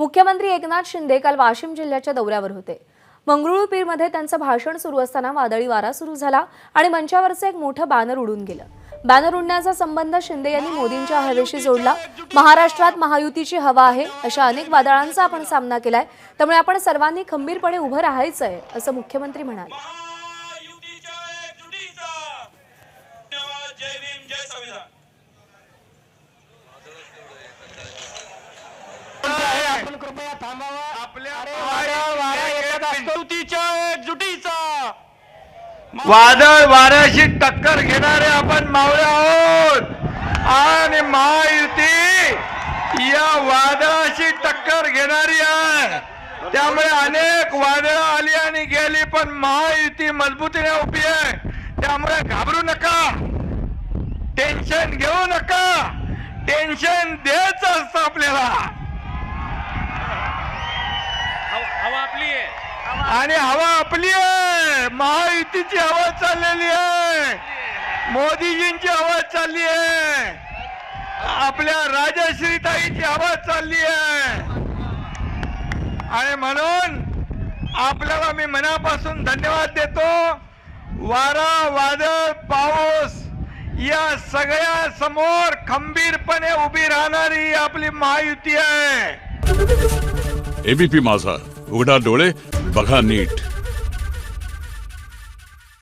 मुख्यमंत्री एकनाथ शिंदे काल वाशिम जिल्ह्याच्या दौऱ्यावर होते. मंगरुळपीरमध्ये त्यांचं भाषण सुरू असताना वादळी वारा सुरू झाला आणि मंचावरचं एक मोठं बॅनर उडून गेलं. बॅनर उडण्याचा संबंध शिंदे यांनी मोदींच्या हवेशी जोडला. महाराष्ट्रात महायुतीची हवा आहे अशा अनेक वादळांचा आपण सामना केलाय. त्यामुळे आपण सर्वांनी खंबीरपणे उभं राहायचं आहे असं मुख्यमंत्री म्हणाले. युतीच्या एकजुटीचा. वादळ वाऱ्याशी टक्कर घेणारे आपण मावळे आहोत. आणि महायुती या वादळाशी टक्कर घेणारी आहे. त्यामुळे अनेक वादळं आली आणि गेली पण महायुती मजबूतीने उभी आहे. त्यामुळे घाबरू नका. टेन्शन घेऊ नका. टेन्शन द्यायचं असतं आपल्याला. हवा आपली आहे. आणि हवा आपली आहे. महायुतीची हवा चाललेली आहे. मोदीजींची हवा चालली आहे. आपल्या राजश्रीताईची हवा चालली आहे. आणि म्हणून आपल्याला मी मनापासून धन्यवाद देतो. वारा वादळ पाऊस या सगळ्या समोर खंबीरपणे उभी राहणारी आपली महायुती आहे. एबीपी माझा. उघडा डोळे बघा नीट.